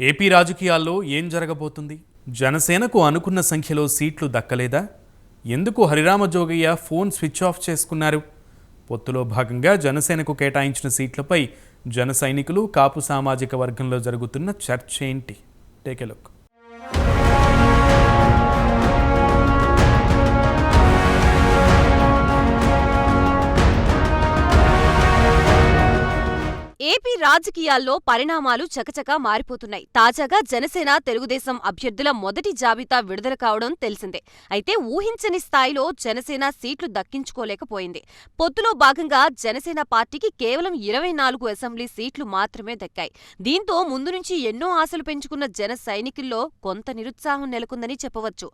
AP రాజకీయాల్లో ఏం జరగబోతుంది? జనసేనకు అనుకున్న సంఖ్యలో సీట్లు దక్కలేదా? ఎందుకు Harirama Jogaiah phone switch off చేసుకున్నారు? పొత్తులో భాగంగా జనసేనకు కేటాయించిన సీట్లపై జన సైనికులు కాపు సామాజిక వర్గంలో జరుగుతున్న చర్చ ఏంటి? Take a look. ఏపీ రాజకీయాల్లో పరిణామాలు చకచకా మారిపోతున్నాయి. తాజాగా జనసేన తెలుగుదేశం అభ్యర్థుల మొదటి జాబితా విడుదల కావడం తెలిసిందే. అయితే ఊహించని స్థాయిలో జనసేన సీట్లు దక్కించుకోలేకపోయింది. పొత్తులో భాగంగా జనసేన పార్టీకి కేవలం ఇరవై నాలుగు అసెంబ్లీ సీట్లు మాత్రమే దక్కాయి. దీంతో ముందు నుంచి ఎన్నో ఆశలు పెంచుకున్న జన సైనికుల్లో కొంత నిరుత్సాహం నెలకొందని చెప్పవచ్చు.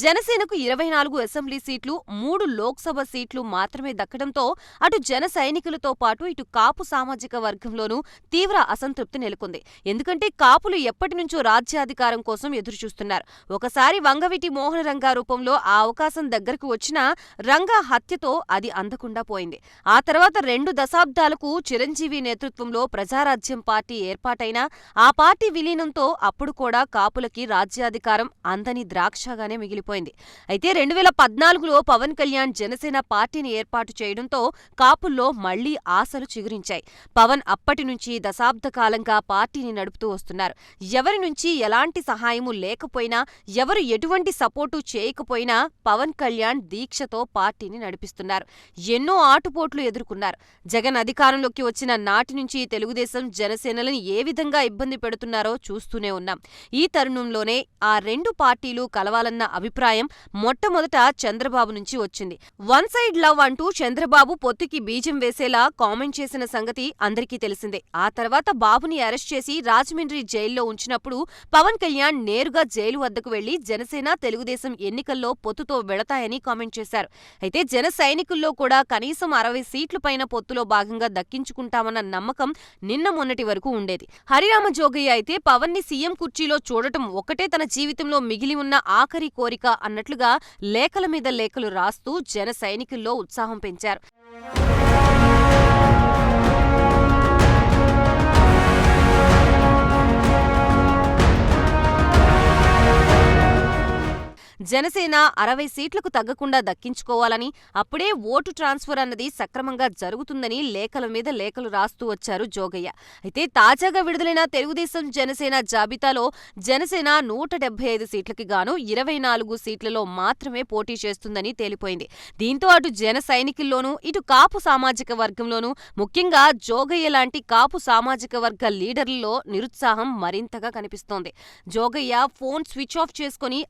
జనసేనకు ఇరవై నాలుగు అసెంబ్లీ సీట్లు మూడు లోక్సభ సీట్లు మాత్రమే దక్కడంతో అటు జన సైనికులతో పాటు ఇటు కాపు సామాజిక వర్గంలోనూ తీవ్ర అసంతృప్తి నెలకొంది. ఎందుకంటే కాపులు ఎప్పటి నుంచో రాజ్యాధికారం కోసం ఎదురుచూస్తున్నారు. ఒకసారి వంగవీటి మోహన రంగా రూపంలో ఆ అవకాశం దగ్గరకు వచ్చినా రంగా హత్యతో అది అందకుండా పోయింది. ఆ తర్వాత రెండు దశాబ్దాలకు చిరంజీవి నేతృత్వంలో ప్రజారాజ్యం పార్టీ ఏర్పాటైనా ఆ పార్టీ విలీనంతో అప్పుడు కూడా కాపులకి రాజ్యాధికారం అందని ద్రాక్షగానే మిగిలి మిగిలిపోయింది అయితే రెండు వేల పద్నాలుగులో పవన్ కళ్యాణ్ జనసేన పార్టీని ఏర్పాటు చేయడంతో కాపుల్లో మళ్ళీ ఆశలు చిగురించాయి. పవన్ అప్పటి నుంచి దశాబ్ద కాలంగా పార్టీని నడుపుతూ వస్తున్నారు. ఎవరి నుంచి ఎలాంటి సహాయము లేకపోయినా ఎవరు ఎటువంటి సపోర్టు చేయకపోయినా పవన్ కళ్యాణ్ దీక్షతో పార్టీని నడిపిస్తున్నారు. ఎన్నో ఆటుపోట్లు ఎదుర్కొన్నారు. జగన్ అధికారంలోకి వచ్చిన నాటి నుంచి తెలుగుదేశం జనసేనలను ఏ విధంగా ఇబ్బంది పెడుతున్నారో చూస్తూనే ఉన్నాం. ఈ తరుణంలోనే ఆ రెండు పార్టీలు కలవాలన్న అభిప్రాయం అభిప్రాయం మొట్టమొదట చంద్రబాబు నుంచి వచ్చింది. వన్ సైడ్ లవ్ అంటూ చంద్రబాబు పొత్తుకి బీజం వేసేలా కామెంట్ చేసిన సంగతి అందరికీ తెలిసిందే. ఆ తర్వాత బాబుని అరెస్ట్ చేసి రాజమండ్రి జైల్లో ఉంచినప్పుడు పవన్ కళ్యాణ్ నేరుగా జైలు వద్దకు వెళ్ళి జనసేన తెలుగుదేశం ఎన్నికల్లో పొత్తుతో వెళతాయని కామెంట్ చేశారు. అయితే జన సైనికుల్లో కూడా కనీసం అరవై సీట్ల పైన పొత్తులో భాగంగా దక్కించుకుంటామన్న నమ్మకం నిన్న మొన్నటి వరకు ఉండేది. హరిరామ జోగయ్య అయితే పవన్ని సీఎం కుర్చీలో చూడటం ఒక్కటే తన జీవితంలో మిగిలి ఉన్న ఆఖరి కోరిక. అన్నట్లుగా లేఖల మీద లేఖలు రాస్తూ జన సైనికుల్లో ఉత్సాహం పెంచారు. జనసేన అరవై సీట్లకు తగ్గకుండా దక్కించుకోవాలని అప్పుడే ఓటు ట్రాన్స్ఫర్ అన్నది సక్రమంగా జరుగుతుందని లేఖల మీద లేఖలు రాస్తూ వచ్చారు జోగయ్య. అయితే తాజాగా విడుదలైన తెలుగుదేశం జనసేన జాబితాలో జనసేన నూట డెబ్బై ఐదు సీట్లకి గాను ఇరవై నాలుగు సీట్లలో మాత్రమే పోటీ చేస్తుందని తేలిపోయింది. దీంతో అటు జన సైనికుల్లోనూ ఇటు కాపు సామాజిక వర్గంలోనూ ముఖ్యంగా జోగయ్య లాంటి కాపు సామాజిక వర్గ లీడర్లలో నిరుత్సాహం మరింతగా కనిపిస్తోంది. జోగయ్య ఫోన్ స్విచ్ ఆఫ్ చేసుకుని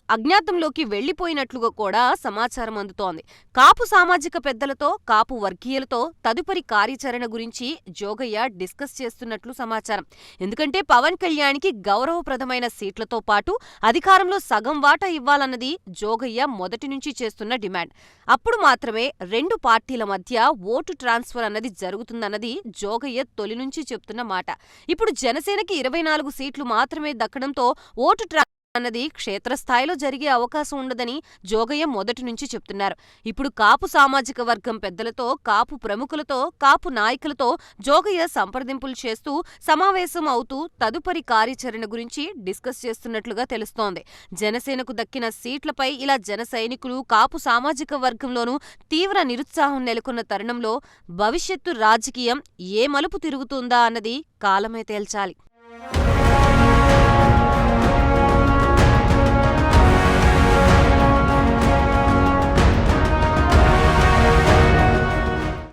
అజ్ఞాతంలోకి వెళ్ళిపోయినట్లుగా కూడా సమాచారం అందుతోంది. కాపు సామాజిక పెద్దలతో కాపు వర్గీయులతో తదుపరి కార్యాచరణ గురించి జోగయ్య డిస్కస్ చేస్తున్నట్లు సమాచారం. ఎందుకంటే పవన్ కళ్యాణ్కి గౌరవప్రదమైన సీట్లతో పాటు అధికారంలో సగం వాటా ఇవ్వాలన్నది జోగయ్య మొదటి నుంచి చేస్తున్న డిమాండ్. అప్పుడు మాత్రమే రెండు పార్టీల మధ్య ఓటు ట్రాన్స్ఫర్ అన్నది జరుగుతుందన్నది జోగయ్య తొలి నుంచి చెప్తున్న మాట. ఇప్పుడు జనసేనకి ఇరవై నాలుగు సీట్లు మాత్రమే దక్కడంతో ఓటు ట్రా అన్నది క్షేత్రస్థాయిలో జరిగే అవకాశం ఉండదని జోగయ్య మొదటి నుంచి చెప్తున్నారు. ఇప్పుడు కాపు సామాజిక వర్గం పెద్దలతో కాపు ప్రముఖులతో కాపు నాయకులతో జోగయ్య సంప్రదింపులు చేస్తూ సమావేశం అవుతూ తదుపరి కార్యాచరణ గురించి డిస్కస్ చేస్తున్నట్లుగా తెలుస్తోంది. జనసేనకు దక్కిన సీట్లపై ఇలా జన సైనికులు కాపు సామాజిక వర్గంలోనూ తీవ్ర నిరుత్సాహం నెలకొన్న తరుణంలో భవిష్యత్తు రాజకీయం ఏ మలుపు తిరుగుతుందా అన్నది కాలమే తేల్చాలి.